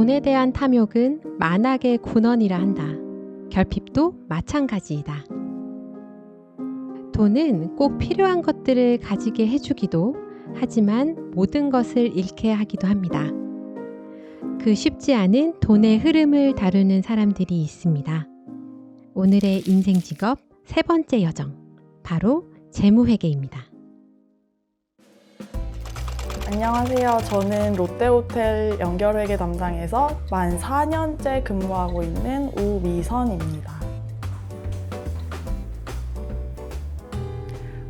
돈에 대한 탐욕은 만악의 군원이라 한다. 결핍도 마찬가지이다. 돈은 꼭 필요한 것들을 가지게 해주기도 하지만 모든 것을 잃게 하기도 합니다. 그 쉽지 않은 돈의 흐름을 다루는 사람들이 있습니다. 오늘의 인생 직업 세 번째 여정, 바로 재무회계입니다. 안녕하세요. 저는 롯데호텔 연결회계 담당에서 만 4년째 근무하고 있는 우미선입니다.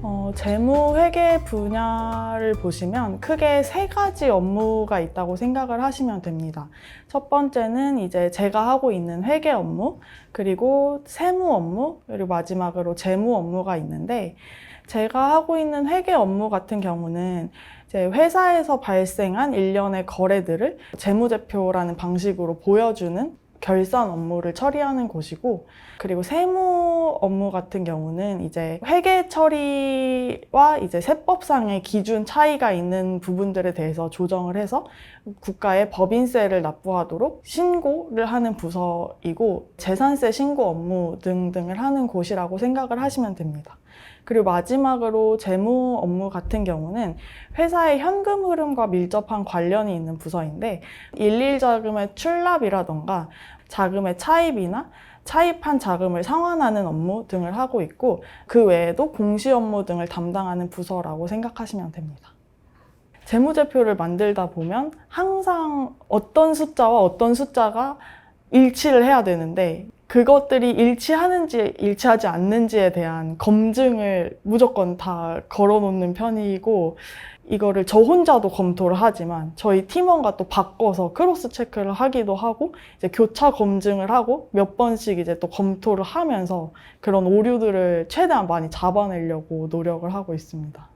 어, 재무회계 분야를 보시면 크게 세 가지 업무가 있다고 생각을 하시면 됩니다. 첫 번째는 이제 제가 하고 있는 회계 업무, 그리고 세무 업무, 그리고 마지막으로 재무 업무가 있는데, 제가 하고 있는 회계 업무 같은 경우는 이제 회사에서 발생한 일련의 거래들을 재무제표라는 방식으로 보여주는 결산 업무를 처리하는 곳이고, 그리고 세무 업무 같은 경우는 이제 회계 처리와 이제 세법상의 기준 차이가 있는 부분들에 대해서 조정을 해서 국가에 법인세를 납부하도록 신고를 하는 부서이고, 재산세 신고 업무 등등을 하는 곳이라고 생각을 하시면 됩니다. 그리고 마지막으로 재무 업무 같은 경우는 회사의 현금 흐름과 밀접한 관련이 있는 부서인데 일일 자금의 출납이라던가 자금의 차입이나 차입한 자금을 상환하는 업무 등을 하고 있고 그 외에도 공시 업무 등을 담당하는 부서라고 생각하시면 됩니다. 재무제표를 만들다 보면 항상 어떤 숫자와 어떤 숫자가 일치를 해야 되는데 그것들이 일치하는지 일치하지 않는지에 대한 검증을 무조건 다 걸어놓는 편이고 이거를 저 혼자도 검토를 하지만 저희 팀원과 또 바꿔서 크로스 체크를 하기도 하고 이제 교차 검증을 하고 몇 번씩 이제 또 검토를 하면서 그런 오류들을 최대한 많이 잡아내려고 노력을 하고 있습니다.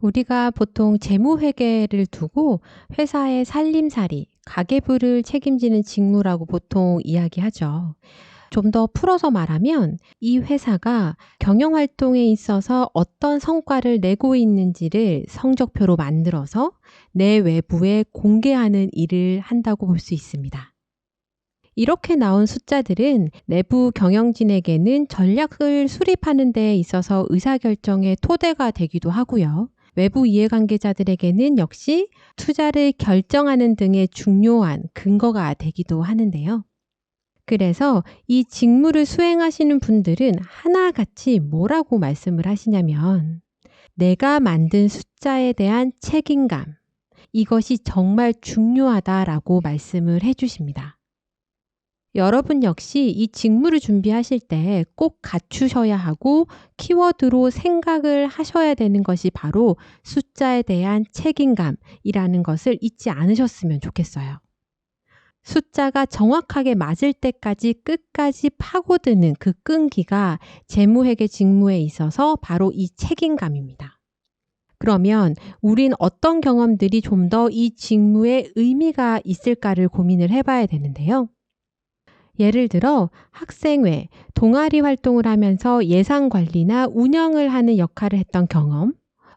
우리가 보통 재무회계를 두고 회사의 살림살이, 가계부를 책임지는 직무라고 보통 이야기하죠. 좀 더 풀어서 말하면 이 회사가 경영 활동에 있어서 어떤 성과를 내고 있는지를 성적표로 만들어서 내 외부에 공개하는 일을 한다고 볼 수 있습니다. 이렇게 나온 숫자들은 내부 경영진에게는 전략을 수립하는 데 있어서 의사결정의 토대가 되기도 하고요. 외부 이해관계자들에게는 역시 투자를 결정하는 등의 중요한 근거가 되기도 하는데요. 그래서 이 직무를 수행하시는 분들은 하나같이 뭐라고 말씀을 하시냐면 내가 만든 숫자에 대한 책임감, 이것이 정말 중요하다라고 말씀을 해주십니다. 여러분 역시 이 직무를 준비하실 때 꼭 갖추셔야 하고 키워드로 생각을 하셔야 되는 것이 바로 숫자에 대한 책임감이라는 것을 잊지 않으셨으면 좋겠어요. 숫자가 정확하게 맞을 때까지 끝까지 파고드는 그 끈기가 재무회계 직무에 있어서 바로 이 책임감입니다. 그러면 우린 어떤 경험들이 좀 더 이 직무에 의미가 있을까를 고민을 해봐야 되는데요. 예를 들어 학생회, 동아리 활동을 하면서 예산 관리나 운영을 하는 역할을 했던 경험,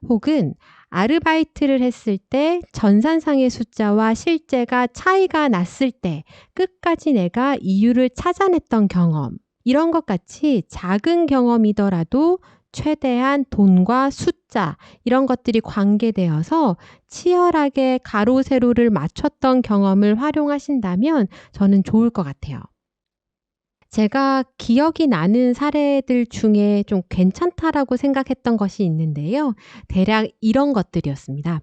혹은 아르바이트를 했을 때 전산상의 숫자와 실제가 차이가 났을 때 끝까지 내가 이유를 찾아냈던 경험, 이런 것 같이 작은 경험이더라도 최대한 돈과 숫자, 이런 것들이 관계되어서 치열하게 가로, 세로를 맞췄던 경험을 활용하신다면 저는 좋을 것 같아요. 제가 기억이 나는 사례들 중에 좀 괜찮다라고 생각했던 것이 있는데요. 대략 이런 것들이었습니다.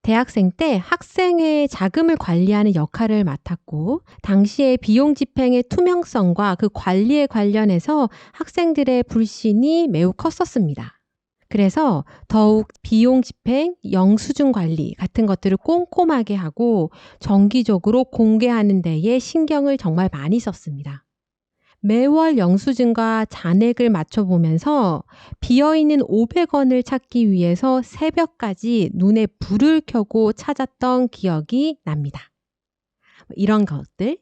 대학생 때 학생회 자금을 관리하는 역할을 맡았고, 당시의 비용 집행의 투명성과 그 관리에 관련해서 학생들의 불신이 매우 컸었습니다. 그래서 더욱 비용 집행, 영수증 관리 같은 것들을 꼼꼼하게 하고 정기적으로 공개하는 데에 신경을 정말 많이 썼습니다. 매월 영수증과 잔액을 맞춰보면서 비어있는 500원을 찾기 위해서 새벽까지 눈에 불을 켜고 찾았던 기억이 납니다. 이런 것들.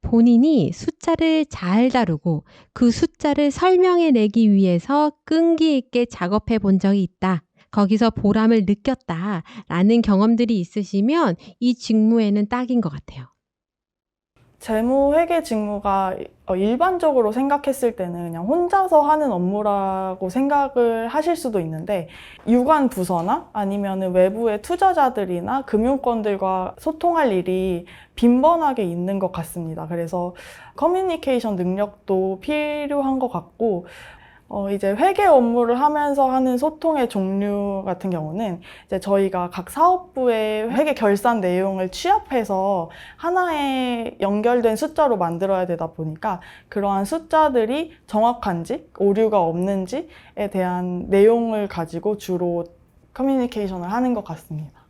본인이 숫자를 잘 다루고 그 숫자를 설명해 내기 위해서 끈기 있게 작업해 본 적이 있다. 거기서 보람을 느꼈다 라는 경험들이 있으시면 이 직무에는 딱인 것 같아요. 재무회계 직무가 어, 일반적으로 생각했을 때는 그냥 혼자서 하는 업무라고 생각을 하실 수도 있는데 유관 부서나 아니면 외부의 투자자들이나 금융권들과 소통할 일이 빈번하게 있는 것 같습니다. 그래서 커뮤니케이션 능력도 필요한 것 같고 어, 이제 회계 업무를 하면서 하는 소통의 종류 같은 경우는 이제 저희가 각 사업부의 회계 결산 내용을 취합해서 하나의 연결된 숫자로 만들어야 되다 보니까 그러한 숫자들이 정확한지 오류가 없는지에 대한 내용을 가지고 주로 커뮤니케이션을 하는 것 같습니다.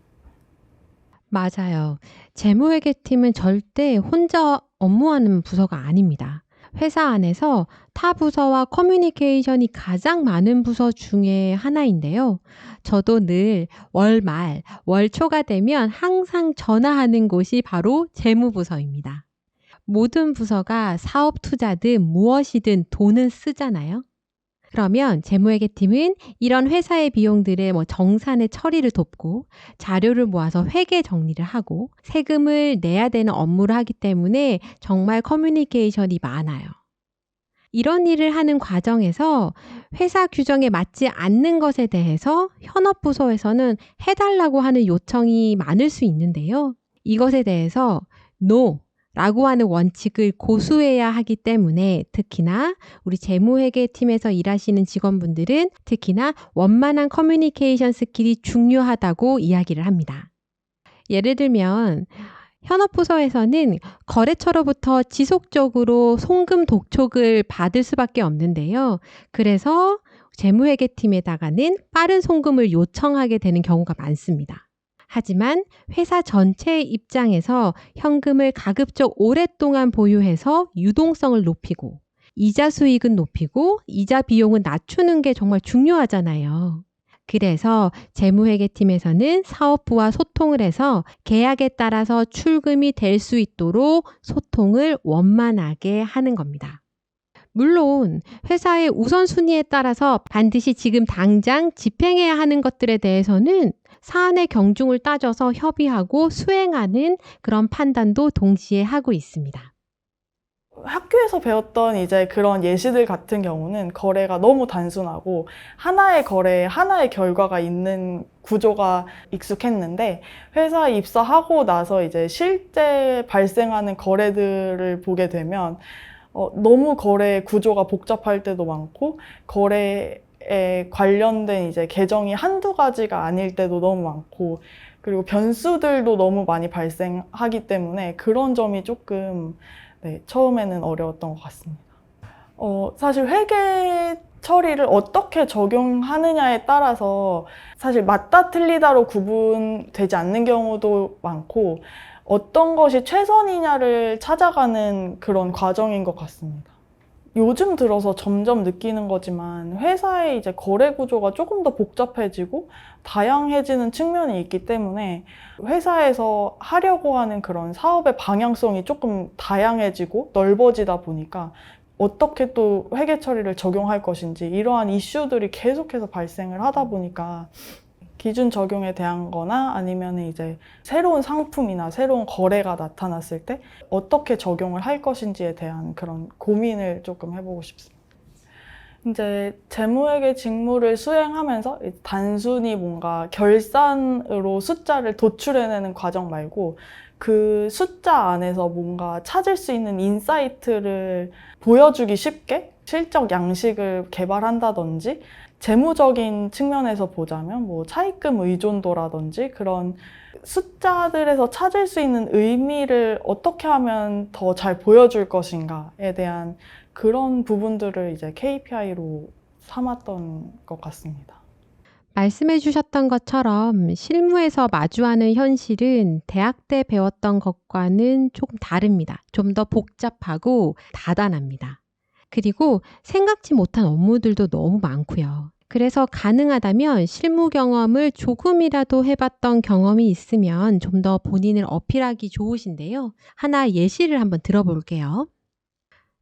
맞아요. 재무회계팀은 절대 혼자 업무하는 부서가 아닙니다. 회사 안에서 타 부서와 커뮤니케이션이 가장 많은 부서 중에 하나인데요. 저도 늘 월말, 월초가 되면 항상 전화하는 곳이 바로 재무부서입니다. 모든 부서가 사업 투자든 무엇이든 돈은 쓰잖아요. 그러면 재무회계 팀은 이런 회사의 비용들의 뭐 정산의 처리를 돕고 자료를 모아서 회계 정리를 하고 세금을 내야 되는 업무를 하기 때문에 정말 커뮤니케이션이 많아요. 이런 일을 하는 과정에서 회사 규정에 맞지 않는 것에 대해서 현업부서에서는 해달라고 하는 요청이 많을 수 있는데요. 이것에 대해서 no 라고 하는 원칙을 고수해야 하기 때문에 특히나 우리 재무회계 팀에서 일하시는 직원분들은 특히나 원만한 커뮤니케이션 스킬이 중요하다고 이야기를 합니다. 예를 들면 현업부서에서는 거래처로부터 지속적으로 송금 독촉을 받을 수밖에 없는데요. 그래서 재무회계팀에다가는 빠른 송금을 요청하게 되는 경우가 많습니다. 하지만 회사 전체의 입장에서 현금을 가급적 오랫동안 보유해서 유동성을 높이고 이자 수익은 높이고 이자 비용은 낮추는 게 정말 중요하잖아요. 그래서 재무회계팀에서는 사업부와 소통을 해서 계약에 따라서 출금이 될 수 있도록 소통을 원만하게 하는 겁니다. 물론 회사의 우선순위에 따라서 반드시 지금 당장 집행해야 하는 것들에 대해서는 사안의 경중을 따져서 협의하고 수행하는 그런 판단도 동시에 하고 있습니다. 학교에서 배웠던 이제 그런 예시들 같은 경우는 거래가 너무 단순하고 하나의 거래에 하나의 결과가 있는 구조가 익숙했는데 회사에 입사하고 나서 이제 실제 발생하는 거래들을 보게 되면 어, 너무 거래 구조가 복잡할 때도 많고 거래 에 관련된 이제 계정이 한두 가지가 아닐 때도 너무 많고 그리고 변수들도 너무 많이 발생하기 때문에 그런 점이 조금 네, 처음에는 어려웠던 것 같습니다. 어, 사실 회계 처리를 어떻게 적용하느냐에 따라서 사실 맞다 틀리다로 구분되지 않는 경우도 많고 어떤 것이 최선이냐를 찾아가는 그런 과정인 것 같습니다. 요즘 들어서 점점 느끼는 거지만 회사의 이제 거래 구조가 조금 더 복잡해지고 다양해지는 측면이 있기 때문에 회사에서 하려고 하는 그런 사업의 방향성이 조금 다양해지고 넓어지다 보니까 어떻게 또 회계 처리를 적용할 것인지 이러한 이슈들이 계속해서 발생을 하다 보니까 기준 적용에 대한 거나 아니면 이제 새로운 상품이나 새로운 거래가 나타났을 때 어떻게 적용을 할 것인지에 대한 그런 고민을 조금 해보고 싶습니다. 이제 재무회계 직무를 수행하면서 단순히 뭔가 결산으로 숫자를 도출해내는 과정 말고 그 숫자 안에서 뭔가 찾을 수 있는 인사이트를 보여주기 쉽게 실적 양식을 개발한다든지 재무적인 측면에서 보자면 뭐 차입금 의존도라든지 그런 숫자들에서 찾을 수 있는 의미를 어떻게 하면 더 잘 보여줄 것인가에 대한 그런 부분들을 이제 KPI로 삼았던 것 같습니다. 말씀해 주셨던 것처럼 실무에서 마주하는 현실은 대학 때 배웠던 것과는 조금 다릅니다. 좀 더 복잡하고 다단합니다. 그리고 생각지 못한 업무들도 너무 많고요. 그래서 가능하다면 실무 경험을 조금이라도 해봤던 경험이 있으면 좀 더 본인을 어필하기 좋으신데요. 하나 예시를 한번 들어볼게요.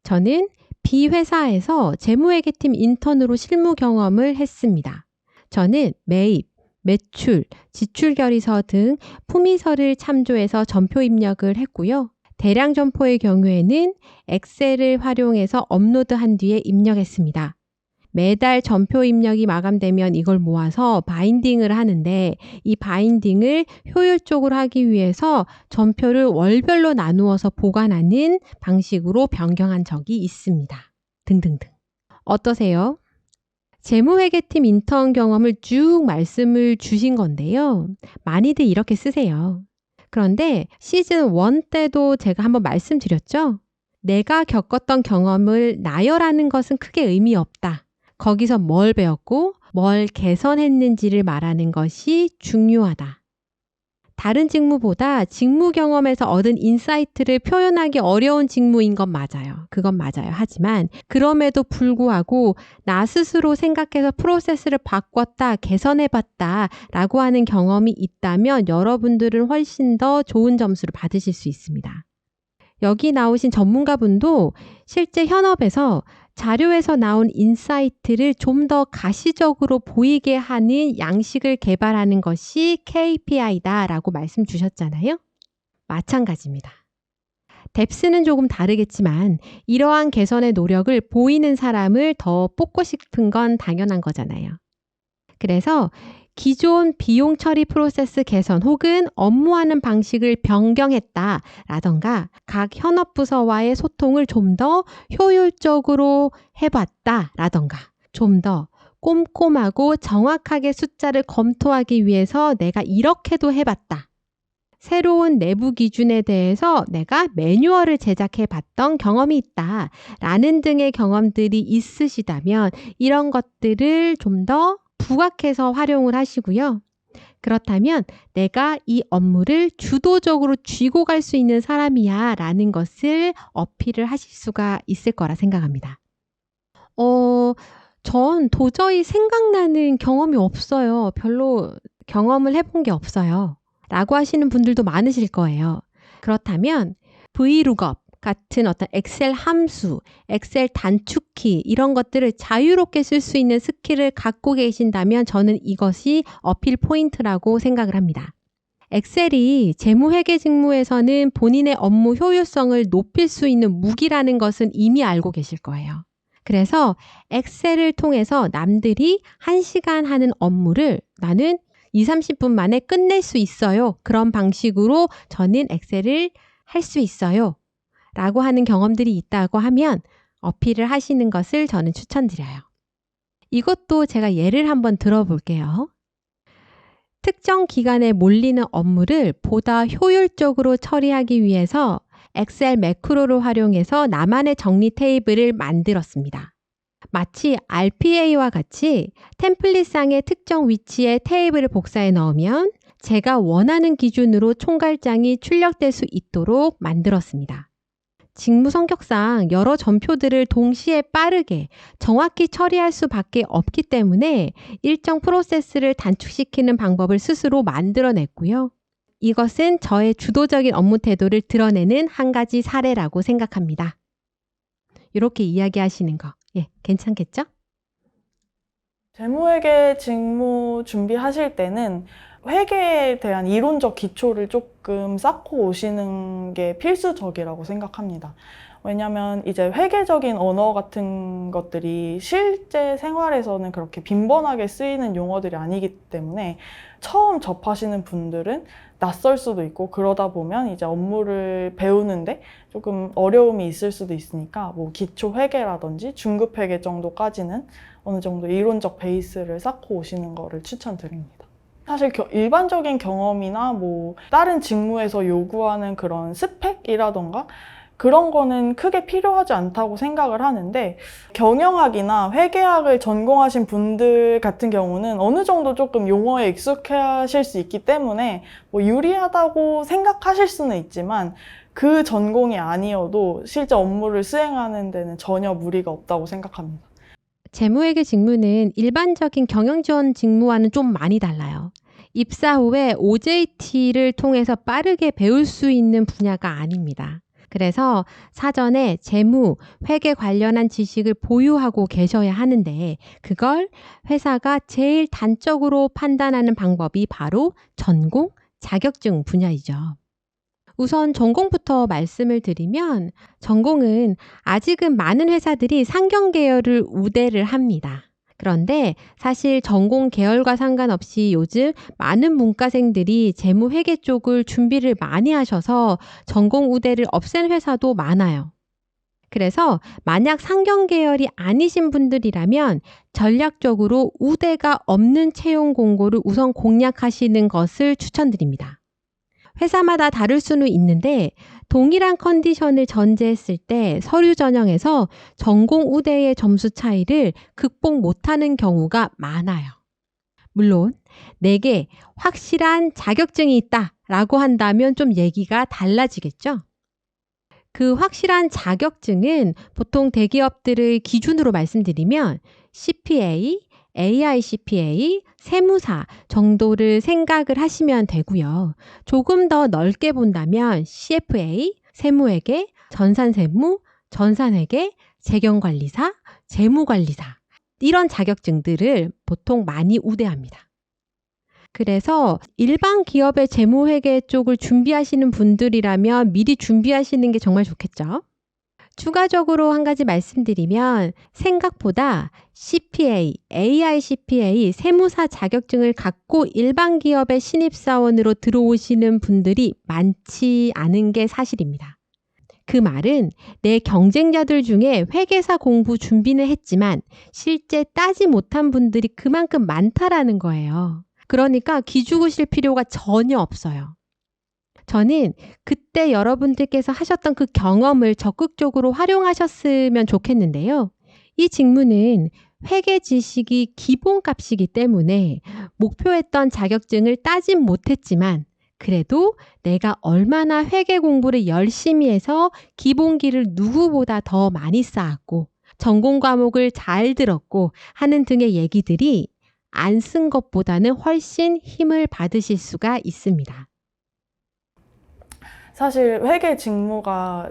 저는 B 회사에서 재무회계팀 인턴으로 실무 경험을 했습니다. 저는 매입, 매출, 지출 결의서 등 품위서를 참조해서 점표 입력을 했고요. 대량 점포의 경우에는 엑셀을 활용해서 업로드한 뒤에 입력했습니다. 매달 점표 입력이 마감되면 이걸 모아서 바인딩을 하는데 이 바인딩을 효율적으로 하기 위해서 점표를 월별로 나누어서 보관하는 방식으로 변경한 적이 있습니다. 등등등. 어떠세요? 재무회계팀 인턴 경험을 쭉 말씀을 주신 건데요. 많이들 이렇게 쓰세요. 그런데 시즌 1 때도 제가 한번 말씀드렸죠? 내가 겪었던 경험을 나열하는 것은 크게 의미 없다. 거기서 뭘 배웠고 뭘 개선했는지를 말하는 것이 중요하다. 다른 직무보다 직무 경험에서 얻은 인사이트를 표현하기 어려운 직무인 건 맞아요. 그건 맞아요. 하지만 그럼에도 불구하고 나 스스로 생각해서 프로세스를 바꿨다, 개선해봤다 라고 하는 경험이 있다면 여러분들은 훨씬 더 좋은 점수를 받으실 수 있습니다. 여기 나오신 전문가분도 실제 현업에서 자료에서 나온 인사이트를 좀 더 가시적으로 보이게 하는 양식을 개발하는 것이 KPI다 라고 말씀 주셨잖아요. 마찬가지입니다. 뎁스는 조금 다르겠지만 이러한 개선의 노력을 보이는 사람을 더 뽑고 싶은 건 당연한 거잖아요. 그래서 기존 비용 처리 프로세스 개선 혹은 업무하는 방식을 변경했다 라던가 각 현업 부서와의 소통을 좀 더 효율적으로 해봤다 라던가 좀더 꼼꼼하고 정확하게 숫자를 검토하기 위해서 내가 이렇게도 해봤다. 새로운 내부 기준에 대해서 내가 매뉴얼을 제작해 봤던 경험이 있다. 라는 등의 경험들이 있으시다면 이런 것들을 좀 더 부각해서 활용을 하시고요. 그렇다면 내가 이 업무를 주도적으로 쥐고 갈 수 있는 사람이야 라는 것을 어필을 하실 수가 있을 거라 생각합니다. 어, 전 도저히 생각나는 경험이 없어요. 별로 경험을 해본 게 없어요. 라고 하시는 분들도 많으실 거예요. 그렇다면 VLOOKUP, 같은 어떤 엑셀 함수, 엑셀 단축키 이런 것들을 자유롭게 쓸 수 있는 스킬을 갖고 계신다면 저는 이것이 어필 포인트라고 생각을 합니다. 엑셀이 재무회계 직무에서는 본인의 업무 효율성을 높일 수 있는 무기라는 것은 이미 알고 계실 거예요. 그래서 엑셀을 통해서 남들이 1시간 하는 업무를 나는 2, 30분 만에 끝낼 수 있어요. 그런 방식으로 저는 엑셀을 할 수 있어요. 라고 하는 경험들이 있다고 하면 어필을 하시는 것을 저는 추천드려요. 이것도 제가 예를 한번 들어볼게요. 특정 기간에 몰리는 업무를 보다 효율적으로 처리하기 위해서 엑셀 매크로를 활용해서 나만의 정리 테이블을 만들었습니다. 마치 RPA와 같이 템플릿상의 특정 위치에 테이블을 복사해 넣으면 제가 원하는 기준으로 총괄장이 출력될 수 있도록 만들었습니다. 직무 성격상 여러 전표들을 동시에 빠르게 정확히 처리할 수밖에 없기 때문에 일정 프로세스를 단축시키는 방법을 스스로 만들어냈고요. 이것은 저의 주도적인 업무 태도를 드러내는 한 가지 사례라고 생각합니다. 이렇게 이야기하시는 거, 예, 괜찮겠죠? 재무회계 직무 준비하실 때는 회계에 대한 이론적 기초를 조금 쌓고 오시는 게 필수적이라고 생각합니다. 왜냐면 이제 회계적인 언어 같은 것들이 실제 생활에서는 그렇게 빈번하게 쓰이는 용어들이 아니기 때문에 처음 접하시는 분들은 낯설 수도 있고 그러다 보면 이제 업무를 배우는데 조금 어려움이 있을 수도 있으니까 뭐 기초 회계라든지 중급 회계 정도까지는 어느 정도 이론적 베이스를 쌓고 오시는 거를 추천드립니다. 사실 겨, 일반적인 경험이나 뭐 다른 직무에서 요구하는 그런 스펙이라던가 그런 거는 크게 필요하지 않다고 생각을 하는데 경영학이나 회계학을 전공하신 분들 같은 경우는 어느 정도 조금 용어에 익숙하실 수 있기 때문에 뭐 유리하다고 생각하실 수는 있지만 그 전공이 아니어도 실제 업무를 수행하는 데는 전혀 무리가 없다고 생각합니다. 재무회계 직무는 일반적인 경영지원 직무와는 좀 많이 달라요. 입사 후에 OJT를 통해서 빠르게 배울 수 있는 분야가 아닙니다. 그래서 사전에 재무, 회계 관련한 지식을 보유하고 계셔야 하는데 그걸 회사가 제일 단적으로 판단하는 방법이 바로 전공, 자격증 분야이죠. 우선 전공부터 말씀을 드리면 전공은 아직은 많은 회사들이 상경 계열을 우대를 합니다. 그런데 사실 전공 계열과 상관없이 요즘 많은 문과생들이 재무회계 쪽을 준비를 많이 하셔서 전공 우대를 없앤 회사도 많아요. 그래서 만약 상경 계열이 아니신 분들이라면 전략적으로 우대가 없는 채용 공고를 우선 공략하시는 것을 추천드립니다. 회사마다 다를 수는 있는데 동일한 컨디션을 전제했을 때 서류 전형에서 전공 우대의 점수 차이를 극복 못하는 경우가 많아요. 물론 내게 확실한 자격증이 있다 라고 한다면 좀 얘기가 달라지겠죠. 그 확실한 자격증은 보통 대기업들을 기준으로 말씀드리면 CPA, AICPA, 세무사 정도를 생각을 하시면 되고요. 조금 더 넓게 본다면 CFA, 세무회계, 전산세무, 전산회계, 재경관리사, 재무관리사 이런 자격증들을 보통 많이 우대합니다. 그래서 일반 기업의 재무회계 쪽을 준비하시는 분들이라면 미리 준비하시는 게 정말 좋겠죠. 추가적으로 한 가지 말씀드리면 생각보다 CPA, AICPA 세무사 자격증을 갖고 일반 기업의 신입사원으로 들어오시는 분들이 많지 않은 게 사실입니다. 그 말은 내 경쟁자들 중에 회계사 공부 준비는 했지만 실제 따지 못한 분들이 그만큼 많다라는 거예요. 그러니까 기죽으실 필요가 전혀 없어요. 저는 그때 여러분들께서 하셨던 그 경험을 적극적으로 활용하셨으면 좋겠는데요. 이 직무는 회계 지식이 기본값이기 때문에 목표했던 자격증을 따진 못했지만 그래도 내가 얼마나 회계 공부를 열심히 해서 기본기를 누구보다 더 많이 쌓았고 전공 과목을 잘 들었고 하는 등의 얘기들이 안 쓴 것보다는 훨씬 힘을 받으실 수가 있습니다. 사실 회계 직무가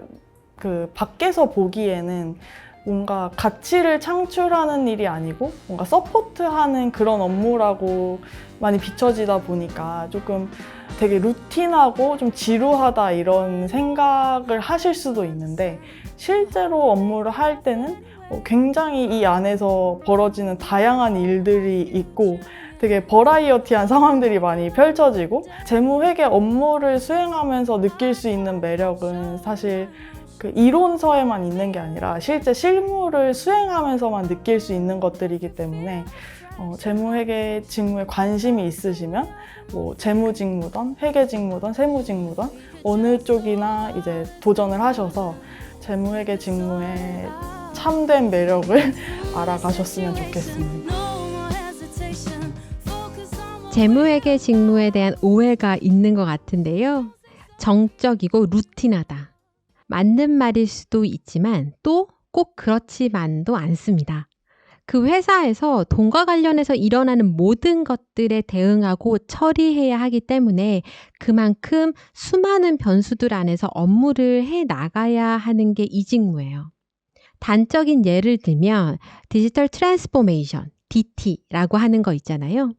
그 밖에서 보기에는 뭔가 가치를 창출하는 일이 아니고 뭔가 서포트하는 그런 업무라고 많이 비춰지다 보니까 조금 되게 루틴하고 좀 지루하다 이런 생각을 하실 수도 있는데 실제로 업무를 할 때는 어, 굉장히 이 안에서 벌어지는 다양한 일들이 있고 되게 버라이어티한 상황들이 많이 펼쳐지고 재무회계 업무를 수행하면서 느낄 수 있는 매력은 사실 그 이론서에만 있는 게 아니라 실제 실무를 수행하면서만 느낄 수 있는 것들이기 때문에 어, 재무회계 직무에 관심이 있으시면 뭐 재무 직무든 회계 직무든 세무 직무든 어느 쪽이나 이제 도전을 하셔서 재무회계 직무의 참된 매력을 알아가셨으면 좋겠습니다. 재무회계 직무에 대한 오해가 있는 것 같은데요. 정적이고 루틴하다. 맞는 말일 수도 있지만 또 꼭 그렇지만도 않습니다. 그 회사에서 돈과 관련해서 일어나는 모든 것들에 대응하고 처리해야 하기 때문에 그만큼 수많은 변수들 안에서 업무를 해 나가야 하는 게 이 직무예요. 단적인 예를 들면 디지털 트랜스포메이션, DT라고 하는 거 있잖아요.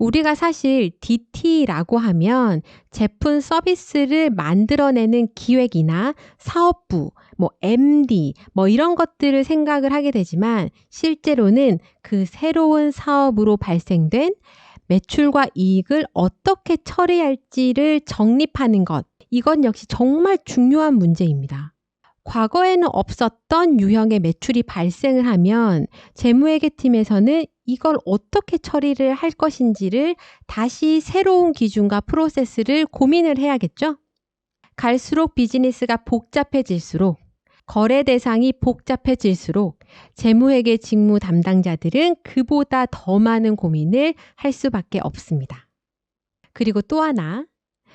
우리가 사실 DT라고 하면 제품 서비스를 만들어내는 기획이나 사업부, 뭐 MD, 뭐 이런 것들을 생각을 하게 되지만 실제로는 그 새로운 사업으로 발생된 매출과 이익을 어떻게 처리할지를 정립하는 것. 이건 역시 정말 중요한 문제입니다. 과거에는 없었던 유형의 매출이 발생을 하면 재무회계팀에서는 이걸 어떻게 처리를 할 것인지를 다시 새로운 기준과 프로세스를 고민을 해야겠죠? 갈수록 비즈니스가 복잡해질수록 거래 대상이 복잡해질수록 재무회계 직무 담당자들은 그보다 더 많은 고민을 할 수밖에 없습니다. 그리고 또 하나,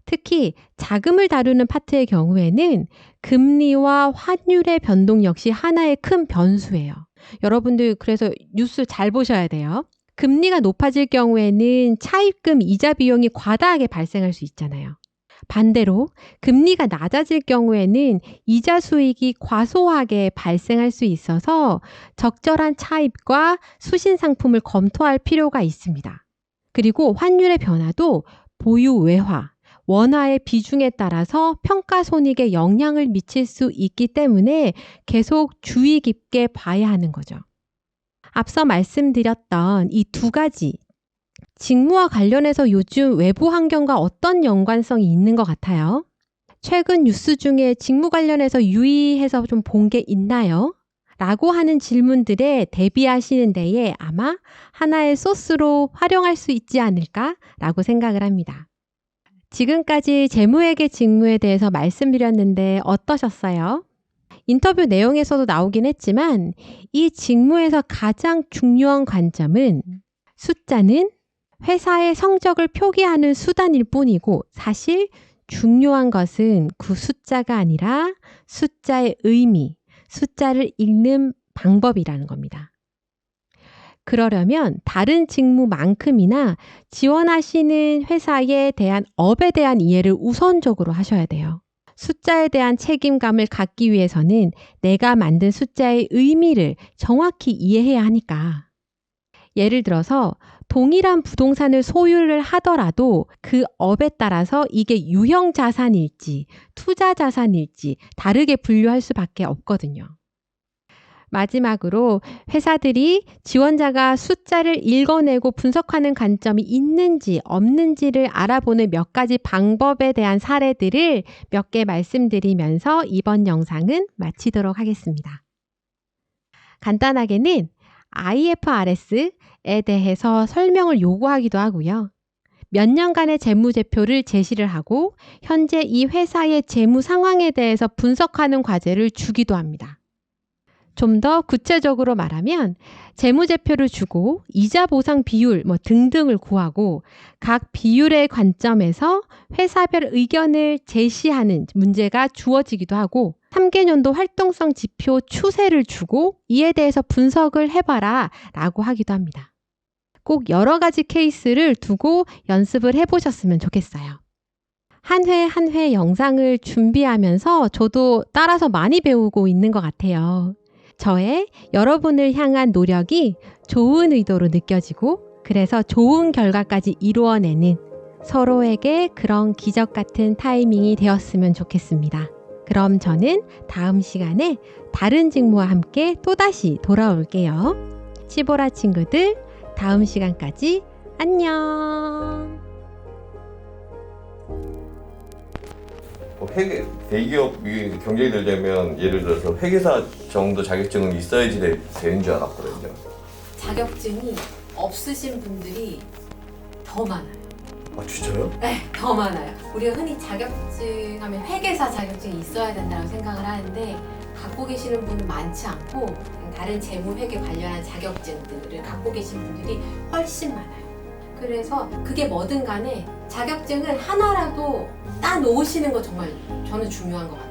특히 자금을 다루는 파트의 경우에는 금리와 환율의 변동 역시 하나의 큰 변수예요. 여러분들 그래서 뉴스 잘 보셔야 돼요. 금리가 높아질 경우에는 차입금 이자 비용이 과다하게 발생할 수 있잖아요. 반대로 금리가 낮아질 경우에는 이자 수익이 과소하게 발생할 수 있어서 적절한 차입과 수신 상품을 검토할 필요가 있습니다. 그리고 환율의 변화도 보유 외화, 원화의 비중에 따라서 평가 손익에 영향을 미칠 수 있기 때문에 계속 주의 깊게 봐야 하는 거죠. 앞서 말씀드렸던 이 두 가지 직무와 관련해서 요즘 외부 환경과 어떤 연관성이 있는 것 같아요? 최근 뉴스 중에 직무 관련해서 유의해서 좀 본 게 있나요? 라고 하는 질문들에 대비하시는 데에 아마 하나의 소스로 활용할 수 있지 않을까? 라고 생각을 합니다. 지금까지 재무회계 직무에 대해서 말씀드렸는데 어떠셨어요? 인터뷰 내용에서도 나오긴 했지만 이 직무에서 가장 중요한 관점은 숫자는 회사의 성적을 표기하는 수단일 뿐이고 사실 중요한 것은 그 숫자가 아니라 숫자의 의미, 숫자를 읽는 방법이라는 겁니다. 그러려면 다른 직무만큼이나 지원하시는 회사에 대한 업에 대한 이해를 우선적으로 하셔야 돼요. 숫자에 대한 책임감을 갖기 위해서는 내가 만든 숫자의 의미를 정확히 이해해야 하니까. 예를 들어서 동일한 부동산을 소유를 하더라도 그 업에 따라서 이게 유형 자산일지 투자 자산일지 다르게 분류할 수밖에 없거든요. 마지막으로 회사들이 지원자가 숫자를 읽어내고 분석하는 관점이 있는지 없는지를 알아보는 몇 가지 방법에 대한 사례들을 몇 개 말씀드리면서 이번 영상은 마치도록 하겠습니다. 간단하게는 IFRS에 대해서 설명을 요구하기도 하고요. 몇 년간의 재무제표를 제시를 하고 현재 이 회사의 재무 상황에 대해서 분석하는 과제를 주기도 합니다. 좀 더 구체적으로 말하면 재무제표를 주고 이자 보상 비율 뭐 등등을 구하고 각 비율의 관점에서 회사별 의견을 제시하는 문제가 주어지기도 하고 3개년도 활동성 지표 추세를 주고 이에 대해서 분석을 해봐라 라고 하기도 합니다. 꼭 여러 가지 케이스를 두고 연습을 해보셨으면 좋겠어요. 한 회 한회 영상을 준비하면서 저도 따라서 많이 배우고 있는 것 같아요. 저의 여러분을 향한 노력이 좋은 의도로 느껴지고 그래서 좋은 결과까지 이루어내는 서로에게 그런 기적 같은 타이밍이 되었으면 좋겠습니다. 그럼 저는 다음 시간에 다른 직무와 함께 또다시 돌아올게요. 치보라 친구들, 다음 시간까지 안녕! 뭐 회계 대기업이 경쟁이 되려면 예를 들어서 회계사 정도 자격증은 있어야지 되, 되는 줄 알았거든요. 자격증이 없으신 분들이 더 많아요. 아 진짜요? 네, 더 많아요. 우리가 흔히 자격증 하면 회계사 자격증이 있어야 된다고 생각을 하는데 갖고 계시는 분은 많지 않고 다른 재무 회계 관련한 자격증들을 갖고 계신 분들이 훨씬 많아요. 그래서 그게 뭐든 간에 자격증을 하나라도 따 놓으시는 거 정말 저는 중요한 것 같아요.